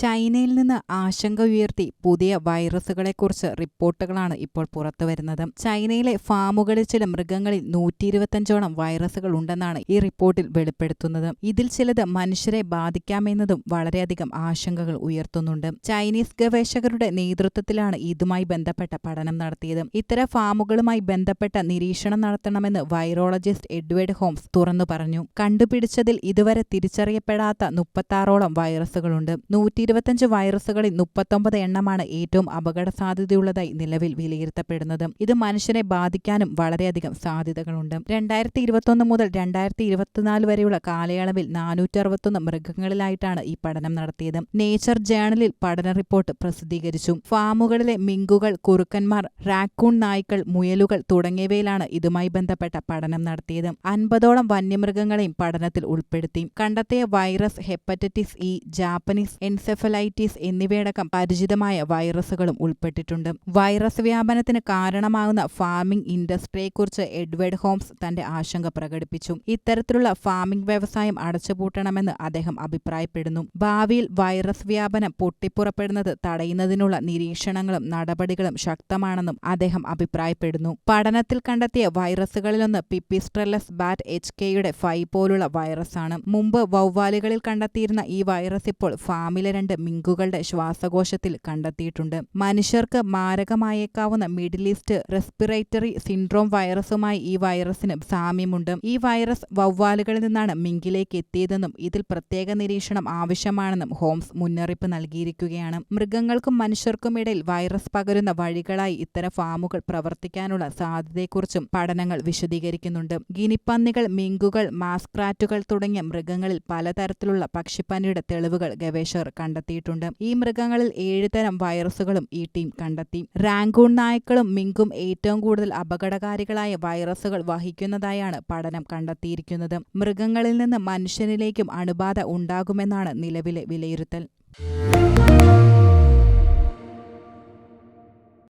ചൈനയിൽ നിന്ന് ആശങ്ക ഉയർത്തി പുതിയ വൈറസുകളെക്കുറിച്ച് റിപ്പോർട്ടുകളാണ് ഇപ്പോൾ പുറത്തുവരുന്നത് ചൈനയിലെ ഫാമുകളിൽ ചില മൃഗങ്ങളിൽ നൂറ്റി ഇരുപത്തഞ്ചോളം വൈറസുകൾ ഉണ്ടെന്നാണ് ഈ റിപ്പോർട്ടിൽ വെളിപ്പെടുത്തുന്നത്. ഇതിൽ ചിലത് മനുഷ്യരെ ബാധിക്കാമെന്നതും വളരെയധികം ആശങ്കകൾ ഉയർത്തുന്നുണ്ട്. ചൈനീസ് ഗവേഷകരുടെ നേതൃത്വത്തിലാണ് ഇതുമായി ബന്ധപ്പെട്ട പഠനം നടത്തിയത്. ഇത്തരം ഫാമുകളുമായി ബന്ധപ്പെട്ട നിരീക്ഷണം നടത്തണമെന്ന് വൈറോളജിസ്റ്റ് എഡ്വേർഡ് ഹോംസ് തുറന്നു പറഞ്ഞു. കണ്ടുപിടിച്ചതിൽ ഇതുവരെ തിരിച്ചറിയപ്പെടാത്ത മുപ്പത്താറോളം വൈറസുകളുണ്ട്. നൂറ്റി ഇരുപത്തഞ്ച് വൈറസുകളിൽ മുപ്പത്തൊമ്പത് എണ്ണമാണ് ഏറ്റവും അപകട സാധ്യതയുള്ളതായി നിലവിൽ വിലയിരുത്തപ്പെടുന്നത്. ഇത് മനുഷ്യനെ ബാധിക്കാനും വളരെയധികം സാധ്യതകളുണ്ട്. രണ്ടായിരത്തി ഇരുപത്തൊന്ന് മുതൽ രണ്ടായിരത്തി ഇരുപത്തിനാല് വരെയുള്ള കാലയളവിൽ നാനൂറ്റി അറുപത്തൊന്ന് മൃഗങ്ങളിലായിട്ടാണ് ഈ പഠനം നടത്തിയത്. നേച്ചർ ജേണലിൽ പഠന റിപ്പോർട്ട് പ്രസിദ്ധീകരിച്ചു. ഫാമുകളിലെ മിങ്കുകൾ കുറുക്കന്മാർ റാക്കൂൺ നായ്ക്കൾ മുയലുകൾ തുടങ്ങിയവയിലാണ് ഇതുമായി ബന്ധപ്പെട്ട പഠനം നടത്തിയത്. അൻപതോളം വന്യമൃഗങ്ങളെയും പഠനത്തിൽ ഉൾപ്പെടുത്തി. കണ്ടെത്തിയ virus hepatitis E Japanese encephalitis എന്നിവയടക്കം പരിചിതമായ വൈറസുകളും ഉൾപ്പെട്ടിട്ടുണ്ട്. വൈറസ് വ്യാപനത്തിന് കാരണമാകുന്ന ഫാമിംഗ് ഇൻഡസ്ട്രിയെക്കുറിച്ച് എഡ്വേർഡ് ഹോംസ് തന്റെ ആശങ്ക പ്രകടിപ്പിച്ചു. ഇത്തരത്തിലുള്ള ഫാമിംഗ് വ്യവസായം അടച്ചുപൂട്ടണമെന്ന് അദ്ദേഹം അഭിപ്രായപ്പെടുന്നു. ഭാവിയിൽ വൈറസ് വ്യാപനം പൊട്ടിപ്പുറപ്പെടുന്നത് തടയുന്നതിനുള്ള നിരീക്ഷണങ്ങളും നടപടികളും ശക്തമാണെന്നും അദ്ദേഹം അഭിപ്രായപ്പെടുന്നു. പഠനത്തിൽ കണ്ടെത്തിയ വൈറസുകളിലൊന്ന് പിപ്പിസ്ട്രെല്ലസ് ബാറ്റ് എച്ച് കെയുടെ ഫൈ പോലുള്ള വൈറസാണ് മുമ്പ് വവ്വാലുകളിൽ കണ്ടെത്തിയിരുന്ന ഈ വൈറസ് ഇപ്പോൾ ഫാമിലെ മിങ്കുകളുടെ ശ്വാസകോശത്തിൽ കണ്ടെത്തിയിട്ടുണ്ട്. മനുഷ്യർക്ക് മാരകമായേക്കാവുന്ന മിഡിൽ ഈസ്റ്റ് റെസ്പിറേറ്ററി സിൻഡ്രോം വൈറസുമായി ഈ വൈറസിന് സാമ്യമുണ്ട്. ഈ വൈറസ് വവ്വാലുകളിൽ നിന്നാണ് മിങ്കിലേക്ക് എത്തിയതെന്നും ഇതിൽ പ്രത്യേക നിരീക്ഷണം ആവശ്യമാണെന്നും ഹോംസ് മുന്നറിയിപ്പ് നൽകിയിരിക്കുകയാണ്. മൃഗങ്ങൾക്കും മനുഷ്യർക്കും ഇടയിൽ വൈറസ് പകരുന്ന വഴികളായി ഇത്തരം ഫാമുകൾ പ്രവർത്തിക്കാനുള്ള സാധ്യതയെക്കുറിച്ചും പഠനങ്ങൾ വിശദീകരിക്കുന്നുണ്ട്. ഗിനിപ്പന്നികൾ മിങ്കുകൾ മാസ്ക്രാറ്റുകൾ തുടങ്ങിയ മൃഗങ്ങളിൽ പലതരത്തിലുള്ള പക്ഷിപ്പനിയുടെ തെളിവുകൾ ഗവേഷകർ കണ്ടെത്തിയിട്ടുണ്ട്. ഈ മൃഗങ്ങളിൽ ഏഴ് തരം വൈറസുകളും ഈ ടീം കണ്ടെത്തി. റാങ്കൂൺ നായ്ക്കളും മിങ്കും ഏറ്റവും കൂടുതൽ അപകടകാരികളായ വൈറസുകൾ വഹിക്കുന്നതായാണ് പഠനം കണ്ടെത്തിയിരിക്കുന്നത്. മൃഗങ്ങളിൽ നിന്ന് മനുഷ്യനിലേക്കും അണുബാധ ഉണ്ടാകുമെന്നാണ് നിലവിലെ വിലയിരുത്തൽ.